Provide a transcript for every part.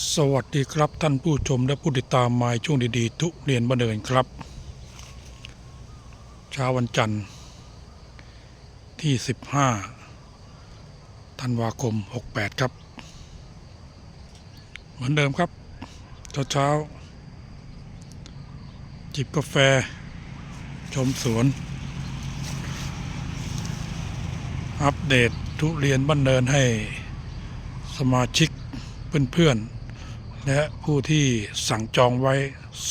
สวัสดีครับท่านผู้ชมและผู้ติดตามมาช่วงดีๆ ทุเรียนบันเดินครับ เช้าวันจันทร์ที่ 15ธันวาคม 68 ครับ เหมือนเดิมครับเช้าๆจิบกาแฟ ชมสวน อัปเดตทุเรียนบันเดินให้สมาชิกเพื่อนๆ และผู้ที่สั่งจองไว้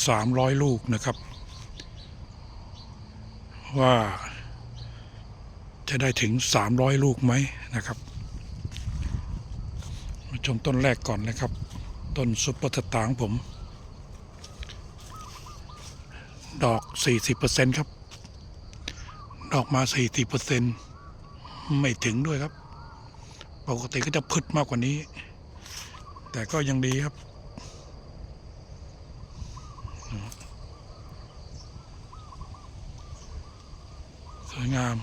300 ลูกนะครับ ว่าจะได้ถึง 300 ลูกไหมนะครับมาชมต้นแรกก่อนนะครับ ต้นซุปเปอร์สตาร์ของผม ดอก 40%ครับ ดอกมา 40%ไม่ถึงด้วยครับ ปกติก็จะพึดมากกว่านี้ แต่ก็ยังดีครับ สวยงาม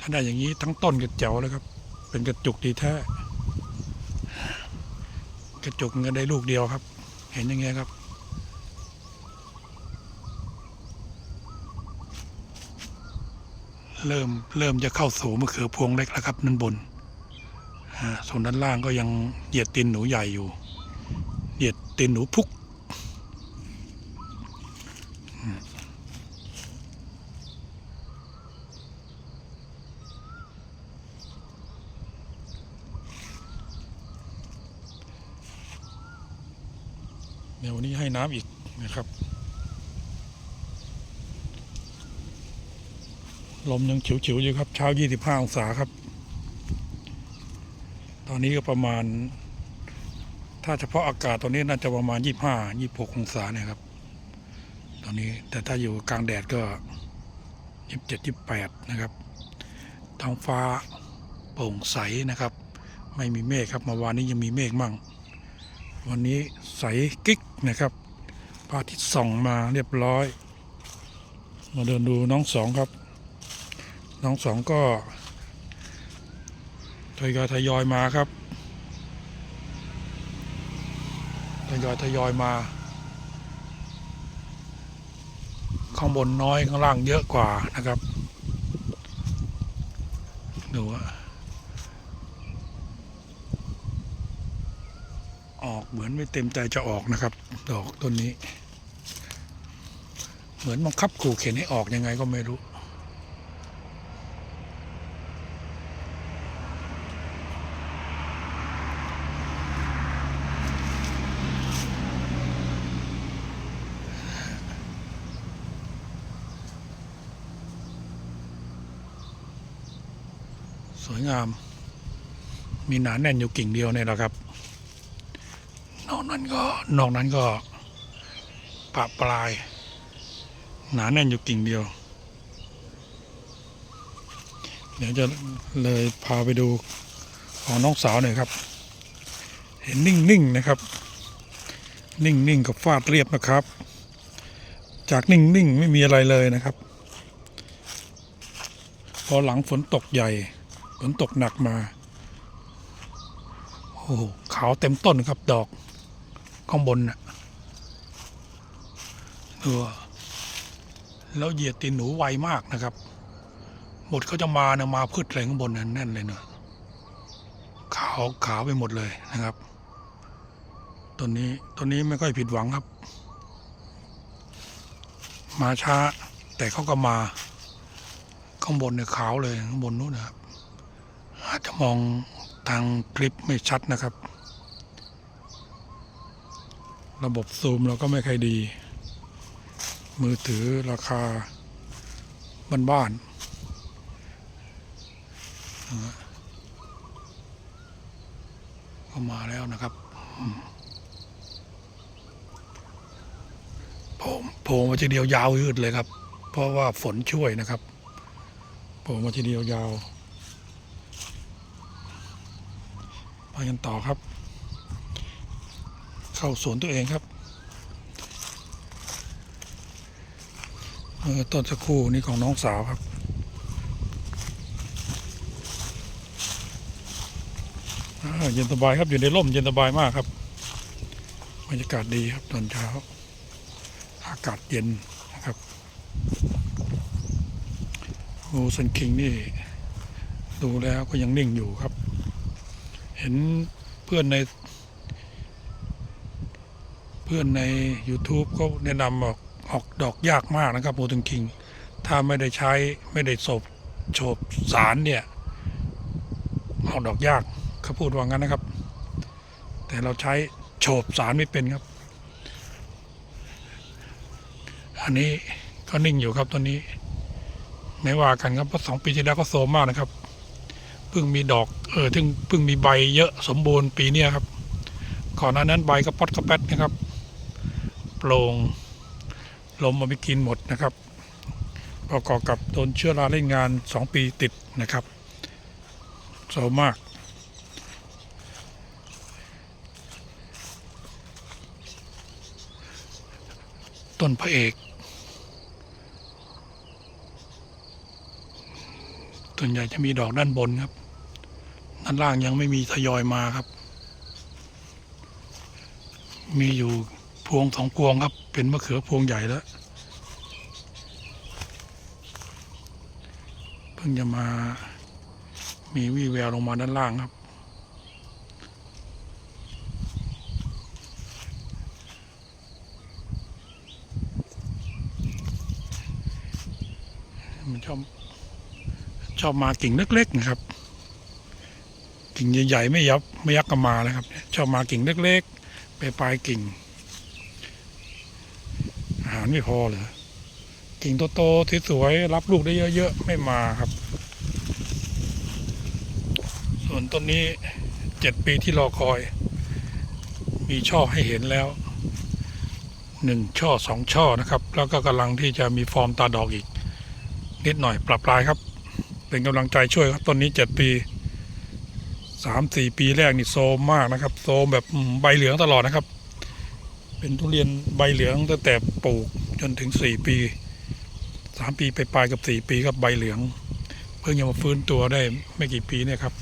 ถ้าได้อย่างนี้ทั้งต้นกระเจ๋วเลยครับ เป็นกระจุกดีแท้ กระจุกเงินได้ลูกเดียวครับ เห็นอย่างเงี้ยครับเริ่มเริ่มจะเข้าสู่มะเขือพวงเล็กแล้วครับนั่นบน ส่วนด้านล่างก็ยังเหยียดตีนหนูใหญ่อยู่ เหยียดตีนหนูพุก เดี๋ยววันนี้ให้น้ำอีกนะครับ ลมยังฉิวๆอยู่ครับ เช้า 25 องศาครับ ตอนนี้ก็ประมาณ ถ้าเฉพาะอากาศตอนนี้น่าจะประมาณยี่ห้ายี่หกองศาเนี่ยครับ ตอนนี้แต่ถ้าอยู่กลางแดดก็ยี่สิบเจ็ดยี่แปดนะครับ ท้องฟ้าโปร่งใสนะครับ ไม่มีเมฆครับเมื่อวานนี้ยังมีเมฆมั่ง วันนี้ใสกิ๊กนะครับพระอาทิตย์ส่องมาเรียบร้อย มาเดินดูน้องสองครับ น้องสองก็ทยอยทยอยมาครับทยอยทยอยมา ข้างบนน้อยข้างล่างเยอะกว่านะครับดูว่า ออกเหมือนไม่เต็มใจจะออกนะครับ ดอกต้นนี้ เหมือนบังคับขู่เข็นให้ออกยังไงก็ไม่รู้ สวยงาม มีหนาแน่นอยู่กิ่งเดียวเนี่ยแหละครับ นอกนั้นก็นอกนั้นก็ปะปลาย หนาแน่นอยู่กิ่งเดียว เดี๋ยวจะเลยพาไปดูของน้องสาวหน่อยครับ เห็นนิ่งๆนะครับ นิ่งๆกับฟาดเรียบนะครับ จากนิ่งๆไม่มีอะไรเลยนะครับ พอหลังฝนตกใหญ่ ฝนตกหนักมา โอ้โหขาวเต็มต้นครับดอก ข้างบนน่ะดูว่าแล้วเหยียดตีนหนูไวมากนะครับ หมดเขาจะมาเนี่ยมาพืชอะไรข้างบนนั่นแน่นเลยเนาะขาวขาวไปหมดเลยนะครับต้นนี้ต้นนี้ไม่ค่อยผิดหวังครับ มาช้า แต่เขาก็มา ข้างบนเนี่ยขาวเลยข้างบนนู้นนะครับ อาจจะมองทางคลิปไม่ชัดนะครับ ระบบซูมเราก็ไม่ค่อยดี มือถือราคาบ้านๆก็มาแล้วนะครับโผมโผล่มาทีเดียวยาวยืดเลยครับ เพราะว่าฝนช่วยนะครับโผล่มาทีเดียวยาวไปกันต่อครับ เข้าสวนตัวเองครับต้นสักคู่นี่ของน้องสาวครับ เย็นสบายครับอยู่ในร่มเย็นสบายมากครับบรรยากาศดีครับตอนเช้า อากาศเย็นนะครับโอ้ซันคิงนี่ดูแล้วก็ยังนิ่งอยู่ครับ เห็นเพื่อนใน เพื่อนใน YouTube เขาแนะนำออกออกดอกยากมากนะครับโมซันคิง ถ้าไม่ได้ใช้ไม่ได้สบโฉบสารเนี่ยออกดอกยากเขาพูดว่างั้นนะครับ แต่เราใช้โฉบสารไม่เป็นครับ อันนี้ก็นิ่งอยู่ครับตอนนี้ ไม่ว่ากันครับเพราะสองปีที่แล้วก็โซมมากนะครับเพิ่งมีดอกเออถึงเพิ่งมีใบเยอะสมบูรณ์ปีเนี้ครับก่อนหน้านั้นใบก็ปอดกระแป๊ดนะครับ โปร่งลมมาไปกินหมดนะครับ ประกอบกับโดนเชื้อราเล่นงานสองปีติดนะครับโซมมาก ต้นพระเอกส่วนใหญ่จะมีดอกด้านบนครับ ด้านล่างยังไม่มีทยอยมาครับ มีอยู่ พวงสองพวงครับ เป็นมะเขือพวงใหญ่แล้ว เพิ่งจะมามีวี่แววลงมาด้านล่างครับ มันชอบชอบมากิ่งเล็ก ๆ นะครับ กิ่งใหญ่ ๆ ไม่ยับไม่ยักก็มานะครับ ชอบมากิ่งเล็ก ๆ ไปปลายกิ่ง หารไม่พอเลยกิ่งโตๆสวยๆรับลูกได้เยอะๆไม่มาครับ ส่วนต้นนี้เจ็ดปีที่รอคอย มีช่อให้เห็นแล้วหนึ่งช่อสองช่อนะครับ แล้วก็กำลังที่จะมีฟอร์มตาดอกอีก นิดหน่อยปรับปลายครับ เป็นกำลังใจช่วยครับต้นนี้เจ็ดปีสามสี่ปีแรกนี่โซมมากนะครับ โซมแบบใบเหลืองตลอดนะครับ เป็นทุเรียนใบเหลืองตั้งแต่ปลูกจนถึงสี่ปีสามปีไปปลายกับสี่ปีครับใบเหลือง เพิ่งจะมาฟื้นตัวได้ไม่กี่ปีเนี่ยครับ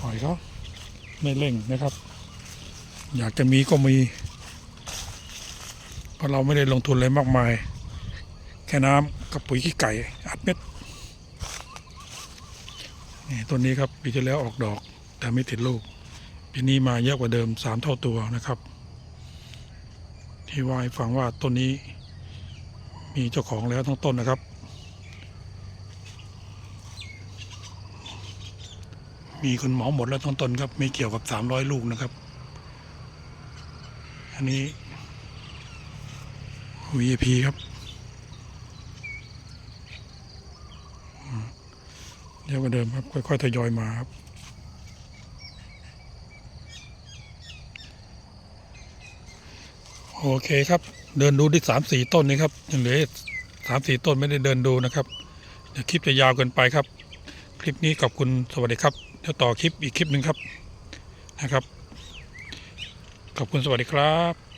ปล่อยเขาไม่เร่งนะครับ อยากจะมีก็มีเพราะเราไม่ได้ลงทุนอะไรมากมาย แค่น้ำกับปุ๋ยขี้ไก่อัดเม็ดนี่ต้นนี้ครับปีที่แล้วออกดอก แต่ไม่ติดลูก ปีนี้มาเยอะกว่าเดิมสามเท่าตัวนะครับ ที่ว่าให้ฟังว่าต้นนี้ มีเจ้าของแล้วทั้งต้นนะครับ มีคนเหมาหมดแล้วทั้งต้นครับ ไม่เกี่ยวกับสามร้อยลูกนะครับ อันนี้ VIP ครับเยอะกว่าเดิมครับ ค่อยๆทยอยมาครับ โอเคครับ เดินดูที่สามสี่ต้นนี้ครับยังเหลือสามสี่ต้นไม่ได้เดินดูนะครับเดี๋ยวคลิปจะยาวเกินไปครับ คลิปนี้ขอบคุณสวัสดีครับเดี๋ยวต่อคลิปอีกคลิปหนึ่งครับนะครับ ขอบคุณสวัสดีครับ